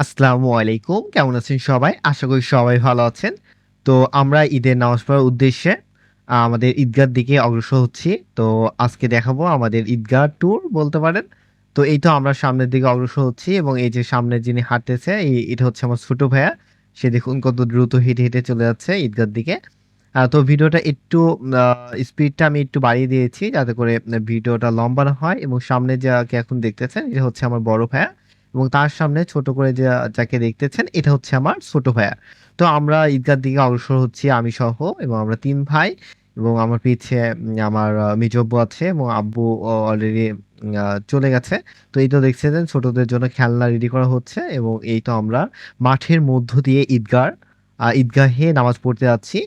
আসসালামু আলাইকুম। কেমন আছেন সবাই? আশা করি সবাই ভালো আছেন। তো আমরা ঈদের নামাজ পড়ার উদ্দেশ্যে আমাদের ঈদগার দিকে অগ্রসর হচ্ছি। তো আজকে দেখাবো আমাদের ঈদগাহ ট্যুর বলতে পারেন। তো এই তো আমরা সামনের দিকে অগ্রসর হচ্ছি এবং এই যে সামনে যিনি হাঁটতেছে এ এটা হচ্ছে আমার ছোট ভাইয়া। সে দেখুন কত দ্রুত হেঁটে, হেঁটে চলে যাচ্ছে ঈদগার দিকে। তো ভিডিওটা একটু স্পিডটা আমি একটু বাড়িয়ে দিয়েছি যাতে করে ভিডিওটা লম্বা না হয় এবং সামনে যাকে এখন দেখতেছেন এটা হচ্ছে আমার বড় ভাইয়া এবং তার সামনে ছোট করে যে, যাকে দেখতেছেন, এটা হচ্ছে আমার ছোট ভাইয়া। তো আমরা ঈদগার দিকে অগ্রসর হচ্ছি, আমি সহ এবং আমরা তিন ভাই এবং আমার পিছে আমার মিজব্বু আছে এবং আব্বু অলরেডি চলে গেছে। তো এই তো দেখছিলেন ছোটদের জন্য খেলনা রেডি করা হচ্ছে এবং এই তো আমরা মাঠের মধ্য দিয়ে ঈদগার ঈদগাহে নামাজ পড়তে যাচ্ছি।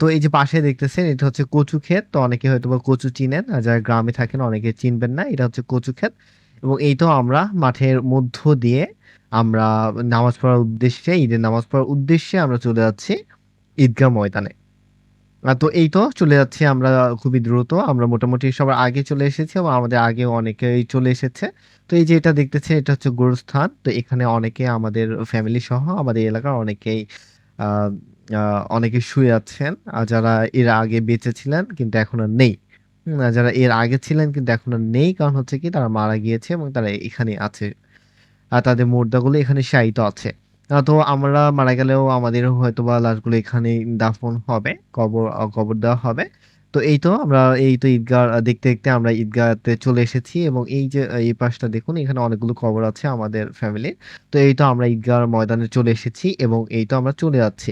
তো এই যে পাশে দেখতেছেন, এটা হচ্ছে কচু ক্ষেত। তো অনেকে হয়তো বা কচু চিনেন। আর যারা গ্রামে থাকেন অনেকে চিনবেন না। এটা হচ্ছে কচু ক্ষেত। এবং এই তো আমরা মাঠের মধ্য দিয়ে আমরা নামাজ পড়ার উদ্দেশ্যে, ঈদের নামাজ পড়ার উদ্দেশ্যে আমরা চলে যাচ্ছি ঈদগাহ ময়দানে। তো এই তো চলে যাচ্ছি আমরা খুবই দ্রুত। আমরা মোটামুটি সবার আগে চলে এসেছি এবং আমাদের আগেও অনেকেই চলে এসেছে। তো এই যে এটা দেখতেছে এটা হচ্ছে গোরস্থান। তো এখানে অনেকে আমাদের ফ্যামিলি সহ আমাদের এলাকার অনেকেই অনেকে শুয়ে আছেন। আর যারা এর আগে বেঁচে ছিলেন কিন্তু এখন আর নেই। যারা এর আগে ছিলেন কিন্তু এখন আর নেই। কারণ হচ্ছে কি তারা মারা গিয়েছে এবং তারা এখানে আছে। আর তাদের মুর্দাগুলো এখানে শায়িত আছে। তো আমরা মারা গেলেও আমাদের হয়তোবা লাশগুলো এখানে দাফন হবে। কবর কবর দেওয়া হবে। তো এই তো আমরা এই তো ঈদগাহ দেখতে, দেখতে আমরা ঈদগাহতে চলে এসেছি এবং এই যে এই পাশটা দেখুন এখানে অনেকগুলো কবর আছে আমাদের ফ্যামিলির। তো এই তো আমরা ঈদগাহ ময়দানে চলে এসেছি এবং এই তো আমরা চলে যাচ্ছি।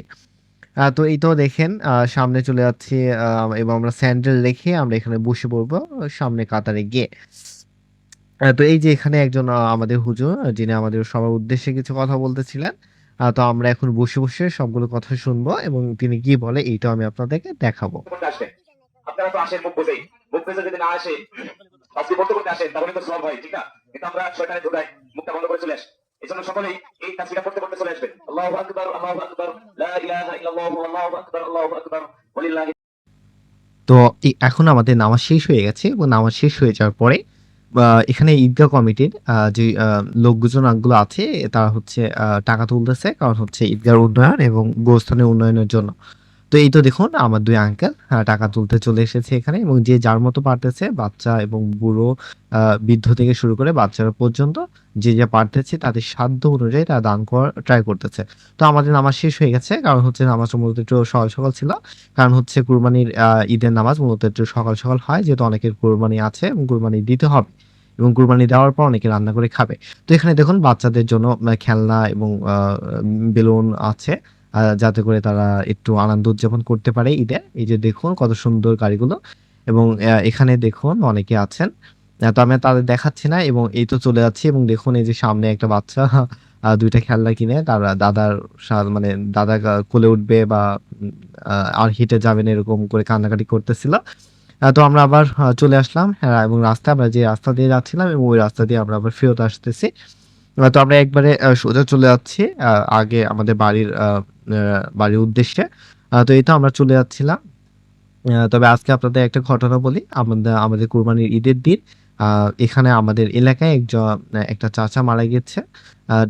তো এই তো দেখেন সামনে চলে যাচ্ছি এবং আমরা স্যান্ডেল রেখে আমরা এখানে বসে পড়ব সামনে কাতারে গিয়ে। তো এই যে এখানে একজন আমাদের হুজুর যিনি আমাদের সবার উদ্দেশ্যে কিছু কথা বলতেছিলেন। তো আমরা এখন বসে, বসে সবগুলো কথা শুনব এবং তিনি কি বলে এইটা আমি আপনাদেরকে দেখাবো। আপনারা তো আসেন মুখ বুঝেই। মুখ বুঝে যদি না আসে, তাসবিহ পড়তে, পড়তে আসেন তাহলে তো সওয়াব হয়, ঠিক না? কিন্তু আমরা শয়তানের ধোঁকায় মুখটা বন্ধ করে চলে আসি। এজন্য সকলেই এই তাসবিহটা পড়তে, পড়তে চলে আসবেন। আল্লাহু আকবার, আল্লাহু আকবার, লা ইলাহা ইল্লাল্লাহু আল্লাহু আকবার, আল্লাহু আকবার, ওয়ালিল্লাহি তো এখন আমাদের নামাজ শেষ হয়ে গেছে এবং নামাজ শেষ হয়ে যাওয়ার পরে এখানে ঈদগাহ কমিটির যে লোকজনগুলো আছে তারা হচ্ছে টাকা তুলতেছে। কারণ হচ্ছে ঈদগাহর উন্নয়ন এবং গোস্থানের উন্নয়নের জন্য। তো এই তো দেখুন আমার দুই আঙ্কেল আ টাকা তুলতে চলে এসেছে এখানে এবং যে যার মতো পারতেছে বাচ্চা এবং বুড়ো বৃদ্ধ থেকে শুরু করে বাচ্চারা পর্যন্ত যে যা পারতেছে তাদের সাধ্য অনুযায়ী তারা দান করার ট্রাই করতেছে। তো আমাদের নামাজ শেষ হয়ে গেছে। কারণ হচ্ছে নামাজ মূলত একটু সকাল, সকাল ছিল। কারণ হচ্ছে কুরবানির ঈদের নামাজ মূলত একটু সকাল, সকাল হয় যেহেতু অনেকের কুরবানি আছে এবং কুরবানি দিতে হবে। এবং কুরবানি দেওয়ার পর অনেকে রান্না করে খাবে। তো এখানে দেখুন বাচ্চাদের জন্য খেলনা এবং বেলুন আছে। যাতে করে তারা একটু আনন্দ উদযাপন করতে পারে ঈদে। এই যে দেখুন কত সুন্দর গাড়িগুলো এবং এখানে দেখুন অনেকে আছেন। তো আমি তাদের দেখাচ্ছি না এবং এই তো চলে যাচ্ছি এবং দেখুন এই যে সামনে একটা বাচ্চা দুইটা খেলনা কিনে তার দাদার মানে দাদা কোলে উঠবে বা আর হেঁটে যাবেন এরকম করে কান্নাকাটি করতেছিল। তো আমরা আবার চলে আসলাম হ্যাঁ, এবং রাস্তায় আমরা যে রাস্তা দিয়ে যাচ্ছিলাম এবং ওই রাস্তা দিয়ে আমরা আবার ফেরত আসতেছি। তো আমরা একবারে সোজা চলে যাচ্ছি আগে আমাদের বাড়ির বাড়ির উদ্দেশ্যে। তো তো আমরা চলে যাচ্ছিলাম। তবে আজকে আপনাদের একটা ঘটনা বলি। আমাদের আমাদের কুরবানির ঈদের দিন এখানে আমাদের এলাকায় একজন একটা চাচা মারা গেছে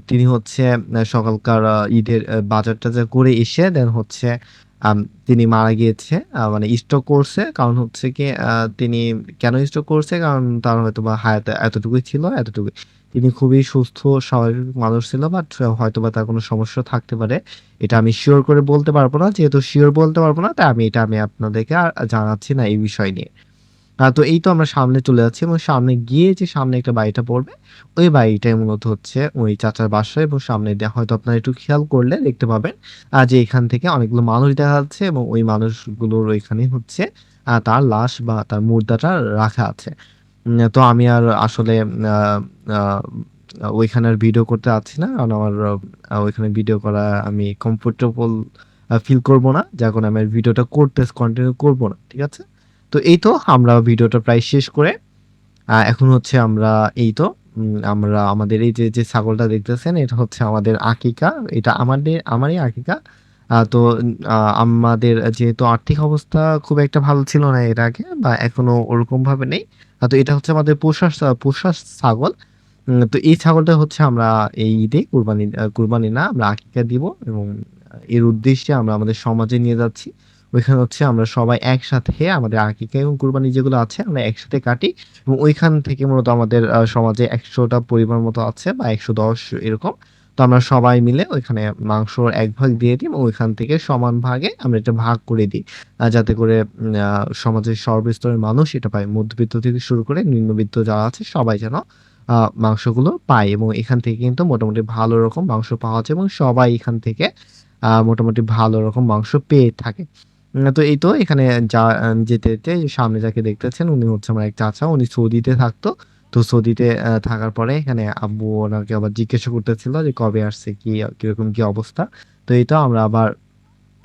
তিনি হচ্ছে সকালকার ঈদের আ বাজার-টাজার করে এসে, দেন হচ্ছে তিনি মারা গিয়েছে। মানে স্ট্রোক করছে। কারণ হচ্ছে কি তিনি কেন স্ট্রোক করছে? কারণ তার হয়তো বা হায়াতে এতটুকুই ছিল, এতটুকুই। তিনি খুবই সুস্থ স্বাভাবিক মানুষ ছিল বাট হয়তো বা তার কোনো সমস্যা থাকতে পারে। এটা আমি শিওর করে বলতে পারব না। যেহেতু শিওর বলতে পারব না তাই আমি এটা আমি আপনাদেরকে আর জানাচ্ছি না এই বিষয় নিয়ে। তো এই তো আমরা সামনে চলে যাচ্ছি এবং সামনে গিয়ে যে সামনে একটা বাড়িটা পড়বে, ওই বাড়িটাই মূলত হচ্ছে ওই চাচার বাসা এবং সামনে হয়তো আপনারা একটু খেয়াল করলে দেখতে পাবেন যে এখান থেকে অনেকগুলো মানুষ দেখা যাচ্ছে এবং ওই মানুষগুলোর ওইখানে হচ্ছে তার লাশ বা তার মুর্দাটা রাখা আছে। তো আমি আর আসলে ওইখানে আর ভিডিও করতে আছি না। কারণ আমার ওইখানে ভিডিও করা আমি কমফোর্টেবল ফিল করব না। কারণে আমি ভিডিওটা করতে কন্টিনিউ করব না। ঠিক আছে? তো এই তো আমরা ভিডিওটা প্রায় শেষ করে এখন হচ্ছে আমরা এই তো আমরা আমাদের এই যে, যে ছাগলটা দেখতেছেন এটা হচ্ছে আমাদের আকিকা। এটা আমাদের আমারই আকিকা। তো আমাদের যেহেতু আর্থিক অবস্থা খুব একটা ভালো ছিল না এর আগে বা এখনও ওরকমভাবে নেই। তো এটা হচ্ছে আমাদের পোষা পোষা ছাগল। তো এই ছাগলটা হচ্ছে আমরা এই ঈদে কুরবানি কুরবানি না আমরা আকিকা দিব এবং এর উদ্দেশ্যে আমরা আমাদের সমাজে নিয়ে যাচ্ছি। ওইখানে হচ্ছে আমরা সবাই একসাথে আমাদের আকিকা এবং কুরবানি যেগুলো আছে, আমরা একসাথে কাটি এবং ওইখান থেকে মূলত আমাদের সমাজে ১০০ টা পরিবার মতো আছে বা ১১০ এরকম। তো আমরা সবাই মিলে ওইখানে মাংসর এক ভাগ দিয়ে দিই এবং ওইখান থেকে সমান ভাগে আমরা এটা ভাগ করে দিই। যাতে করে সমাজের সর্বস্তরের মানুষ এটা পায়। মধ্যবিত্ত থেকে শুরু করে নিম্নবিত্ত যারা আছে সবাই যেন মাংসগুলো পায় এবং এখান থেকে কিন্তু মোটামুটি ভালো রকম মাংস পাওয়া যায় এবং সবাই এখান থেকে মোটামুটি ভালো রকম মাংস পেয়ে থাকে। তো এই তো এখানে যা যেতে, যেতে সামনে যাকে দেখতেছেন উনি হচ্ছে আমার এক চাচা। উনি সৌদিতে থাকতো। তো সৌদিতে থাকার পরে এখানে আব্বু ওনাকে আবার জিজ্ঞাসা করতেছিল যে কবে আসছে, কি কীরকম কি অবস্থা। তো এই তো আমরা আবার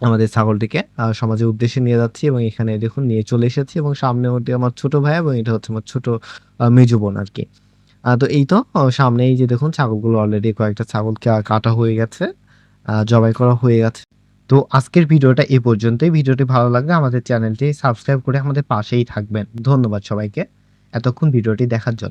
আমাদের ছাগলটিকে সমাজের উদ্দেশ্যে নিয়ে যাচ্ছি এবং এখানে দেখুন নিয়ে চলে এসেছি এবং সামনে ওটি আমার ছোট ভাই এবং এটা হচ্ছে আমার ছোট মেজো বোন আর কি তো এই তো অ সামনে এই যে দেখুন ছাগলগুলো অলরেডি কয়েকটা ছাগল কা কাটা হয়ে গেছে। জবাই করা হয়ে গেছে। তো আজকের ভিডিওটা এ পর্যন্তই। ভিডিওটি ভালো লাগলে আমাদের চ্যানেলটি সাবস্ক্রাইব করে আমাদের পাশেই থাকবেন। ধন্যবাদ সবাইকে এতক্ষণ ভিডিওটি দেখার জন্য।